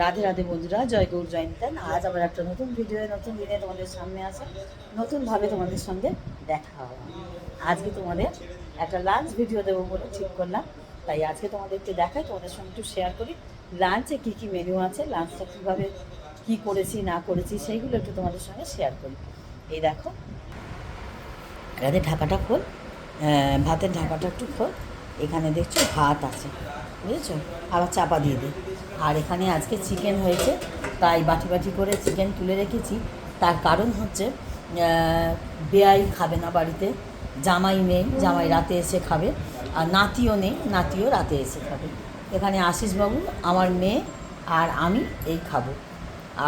রাধে রাধে বন্ধুরা, জয় গৌর জয়ন্তান আজ আবার একটা নতুন ভিডিও নতুন দিনে তোমাদের সামনে আসা নতুনভাবে তোমাদের সঙ্গে দেখা হবে। আজকে তোমাদের একটা লাঞ্চ ভিডিও দেবো বলে ঠিক করলাম। তাই আজকে তোমাদেরকে দেখাই, তোমাদের সঙ্গে একটু শেয়ার করি। লাঞ্চে কী কী মেনু আছে লাঞ্চটা কীভাবে কী করেছি, না করেছি, সেইগুলো একটু তোমাদের সঙ্গে শেয়ার করি। এই দেখো। রাধে ঢাকাটা খোল। ভাতের ঢাকাটা একটু খোল। এখানে দেখছ ভাত আছে, বুঝেছ? আবার চাপা দিয়ে দিই আর এখানে আজকে চিকেন হয়েছে, তাই বাটি বাটি করে চিকেন তুলে রেখেছি। তার কারণ হচ্ছে বেয়াই খাবে না বাড়িতে, জামাই নেই, জামাই রাতে এসে খাবে, আর নাতিও নেই, নাতিও রাতে এসে খাবে। এখানে আশিসবাবু, আমার মেয়ে আর আমি এই খাব।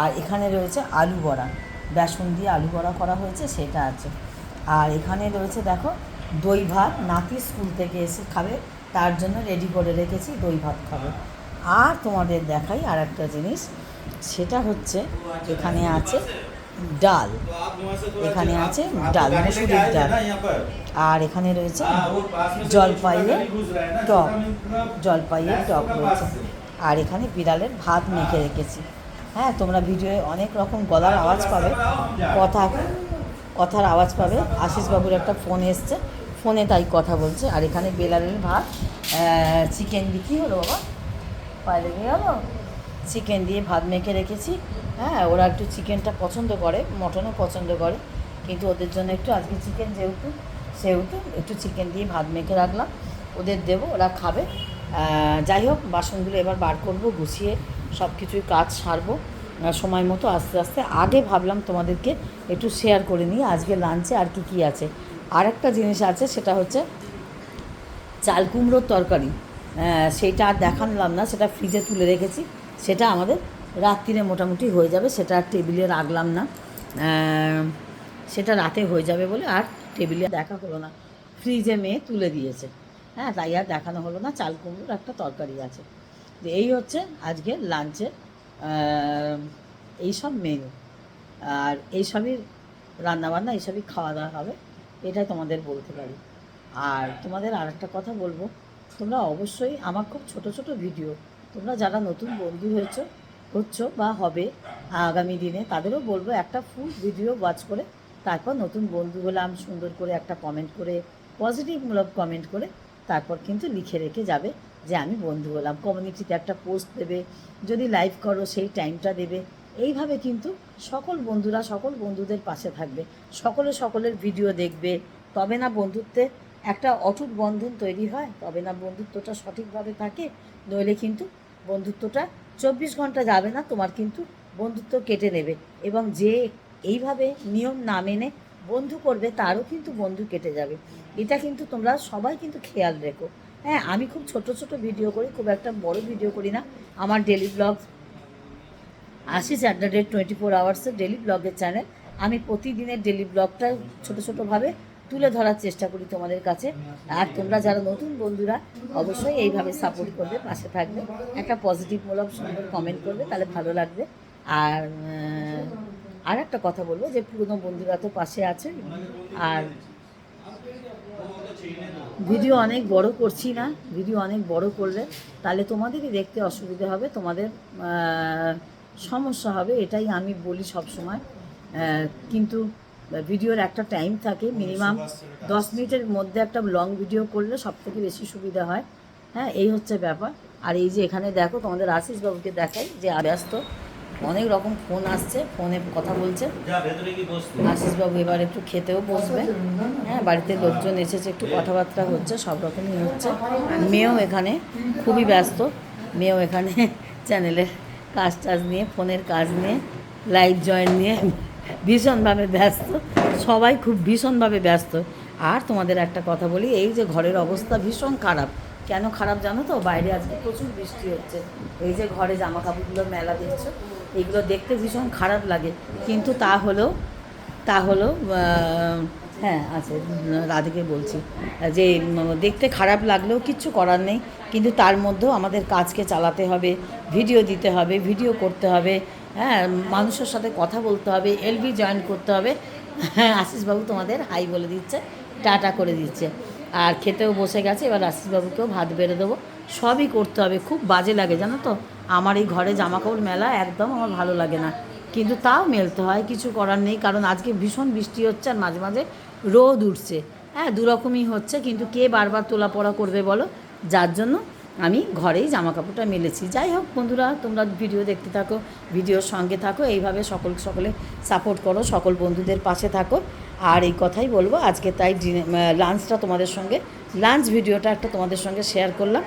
আর এখানে রয়েছে আলু বড়া, বেসন দিয়ে আলু বড়া করা হয়েছে, সেটা আছে। আর এখানে রয়েছে, দেখো, দই ভাত, নাতি স্কুল থেকে এসে খাবে, তার জন্য রেডি করে রেখেছি, দই ভাত খাবে। আর তোমাদের দেখাই আর একটা জিনিস, সেটা হচ্ছে এখানে আছে ডাল। এখানে আছে ডাল, মুসুরির ডাল। আর এখানে রয়েছে জলপাইয়ের টক জলপাইয়ের টক রয়েছে। আর এখানে বিড়ালের ভাত মেখে রেখেছি। হ্যাঁ তোমরা ভিডিওয়ে অনেক রকম গলার আওয়াজ পাবে, কথা, কথার আওয়াজ পাবে। আশিসবাবুর একটা ফোন এসছে, ফোনে তাই কথা বলছে। আর এখানে বেলালের ভাত চিকেন বিক্রি হলো বাবা। পায়ে গেলো। চিকেন দিয়ে ভাত মেখে রেখেছি। হ্যাঁ ওরা একটু চিকেনটা পছন্দ করে, মটনও পছন্দ করে। কিন্তু ওদের জন্য একটু আজকে চিকেন যেহেতু, সেহেতু একটু চিকেন দিয়ে ভাত মেখে রাখলাম। ওদের দেবো, ওরা খাবে। যাই হোক, বাসনগুলো এবার বার করব, গুছিয়ে সব কিছুই কাজ সারবো। সময় মতো আস্তে আস্তে আগে ভাবলাম তোমাদেরকে একটু শেয়ার করে নিই, আজকে লাঞ্চে আর কি কি আছে। আর একটা জিনিস আছে, সেটা হচ্ছে চাল কুমড়োর তরকারি। সেইটা আর দেখালাম না, সেটা ফ্রিজে তুলে রেখেছি। সেটা আমাদের রাত্রিরে মোটামুটি হয়ে যাবে, সেটা আর টেবিলে রাখলাম না। সেটা রাতে হয়ে যাবে বলে আর টেবিলে দেখা হলো না। ফ্রিজে মেয়ে তুলে দিয়েছে। হ্যাঁ তাই আর দেখানো হলো না, চাল কুমড়োর একটা তরকারি আছে। এই হচ্ছে আজকে লাঞ্চের এইসব মেনু আর এইসবই রান্নাবান্না এইসবই খাওয়া দাওয়া হবে, এটাই তোমাদের বলতে পারি। আর তোমাদের আর একটা কথা বলব তোমরা অবশ্যই আমার খুব ছোট ছোট ভিডিও। তোমরা যারা নতুন বন্ধু হয়েছো, হচ্ছ বা হবে, আগামী দিনে তাদেরও বলব একটা ফুল ভিডিও ওয়াচ করে তারপর নতুন বন্ধু হলাম, সুন্দর করে একটা কমেন্ট করে পজিটিভমূলক কমেন্ট করে তারপর কিন্তু লিখে রেখে যাবে যে আমি বন্ধু হলাম। কমিউনিটিতে একটা পোস্ট দেবে, যদি লাইভ করো সেই টাইমটা দেবে। এইভাবে কিন্তু সকল বন্ধুরা, সকল বন্ধুদের পাশে থাকবে। সকলে সকলের ভিডিও দেখবে। তবে না বন্ধুত্বে একটা অটুট বন্ধন তৈরি হয়, তবে না বন্ধুত্বটা সঠিকভাবে থাকে, নইলে কিন্তু বন্ধুত্বটা চব্বিশ ঘণ্টা যাবে না, তোমার কিন্তু বন্ধুত্ব কেটে নেবে। এবং যে এইভাবে নিয়ম না মেনে বন্ধু করবে, তারও কিন্তু বন্ধু কেটে যাবে। এটা কিন্তু তোমরা সবাই কিন্তু খেয়াল রেখো। হ্যাঁ আমি খুব ছোট ছোট ভিডিও করি, খুব একটা বড় ভিডিও করি না। আমার daily vlog Ashis at the rate twenty four আওয়ার্সের daily ব্লগের চ্যানেল আমি প্রতিদিনের ডেলি ব্লগটা ছোটো ছোটোভাবে তুলে ধরার চেষ্টা করি তোমাদের কাছে। আর তোমরা যারা নতুন বন্ধুরা, অবশ্যই এইভাবে সাপোর্ট করবে, পাশে থাকবে। একটা পজিটিভমূলক সুন্দর কমেন্ট করবে, তাহলে ভালো লাগবে। আর আর একটা কথা বলব যে, পুরনো বন্ধুরা তো পাশে আছে। আর ভিডিও অনেক বড় করছি না ভিডিও অনেক বড় করলে তাহলে তোমাদেরই দেখতে অসুবিধা হবে, তোমাদের সমস্যা হবে, এটাই আমি বলি সব সময় কিন্তু ভিডিওর একটা টাইম থাকে মিনিমাম দশ মিনিটের মধ্যে একটা লং ভিডিও করলে সব থেকে বেশি সুবিধা হয়। হ্যাঁ এই হচ্ছে ব্যাপার। আর এই যে এখানে দেখো তোমাদের আশিস বাবুকে দেখাই যে ব্যস্ত অনেক রকম ফোন আসছে ফোনে কথা বলছে। আশিসবাবু এবার একটু খেতেও বসবে। হ্যাঁ বাড়িতে লোকজন এসেছে একটু কথাবার্তা হচ্ছে সব রকমই হচ্ছে। মেয়েও এখানে খুবই ব্যস্ত। মেয়েও এখানে চ্যানেলের কাজ টাজ নিয়ে ফোনের কাজ নিয়ে লাইভ জয়েন নিয়ে। ভীষণভাবে ব্যস্ত, সবাই খুব ভীষণভাবে ব্যস্ত। আর তোমাদের একটা কথা বলি, এই যে ঘরের অবস্থা ভীষণ খারাপ। কেন খারাপ জানো তো? বাইরে আজকে প্রচুর বৃষ্টি হচ্ছে। এই যে ঘরে জামা কাপড়গুলোর মেলা দেখছ, এগুলো দেখতে ভীষণ খারাপ লাগে। কিন্তু তা হলেও, তা হলো হ্যাঁ আছে, রাধিকে বলছি, যে, দেখতে খারাপ লাগলেও কিচ্ছু করার নেই। কিন্তু তার মধ্যেও আমাদের কাজকে চালাতে হবে, ভিডিও দিতে হবে, ভিডিও করতে হবে। হ্যাঁ মানুষের সাথে কথা বলতে হবে এলবি জয়েন করতে হবে। হ্যাঁ আশিসবাবু তোমাদের হাই বলে দিচ্ছে, টাটা করে দিচ্ছে। আর খেতেও বসে গেছে, এবার আশিসবাবুকেও ভাত বেড়ে দেবো। সবই করতে হবে, খুব বাজে লাগে, জানো তো? আমার এই ঘরে জামা কাপড় মেলা একদম আমার ভালো লাগে না। কিন্তু তাও মেলতে হয়, কিছু করার নেই, কারণ আজকে ভীষণ বৃষ্টি হচ্ছে আর মাঝে মাঝে রোদ উঠছে। হ্যাঁ দুরকমই হচ্ছে, কিন্তু কে বারবার তোলা পড়া করবে বলো? যার জন্য আমি ঘরেই জামা কাপড়টা মেলেছি। যাই হোক বন্ধুরা, তোমরা ভিডিও দেখতে থাকো, ভিডিওর সঙ্গে থাকো, এইভাবে সকল, সকলে সাপোর্ট করো, সকল বন্ধুদের পাশে থাকো। আর এই কথাই বলব, আজকে তাই লাঞ্চটা তোমাদের সঙ্গে লাঞ্চ ভিডিওটা একটা তোমাদের সঙ্গে শেয়ার করলাম।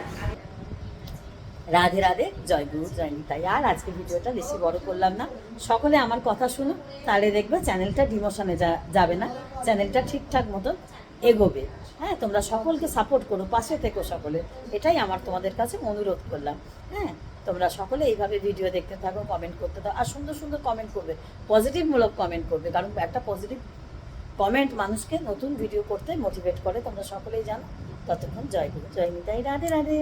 রাধে রাধে, জয় গুরু, জয় নিতাই। আর আজকে ভিডিওটা বেশি বড় করলাম না। সকলে আমার কথা শুনো, তাহলে দেখবে চ্যানেলটা ডিমোশনে যাবে না। চ্যানেলটা ঠিকঠাক মতো এগোবে। হ্যাঁ তোমরা সকলকে সাপোর্ট করো, পাশে থেকো সকলে। এটাই আমার তোমাদের কাছে অনুরোধ করলাম। হ্যাঁ তোমরা সকলে এইভাবে ভিডিও দেখতে থাকো কমেন্ট করতে থাকো। আর সুন্দর সুন্দর কমেন্ট করবে পজিটিভমূলক কমেন্ট করবে। কারণ একটা পজিটিভ কমেন্ট মানুষকে নতুন ভিডিও করতে মোটিভেট করে, তোমরা সকলেই জানো। ততক্ষণ জয় গুরু, জয় নিতাই, রাধে রাধে।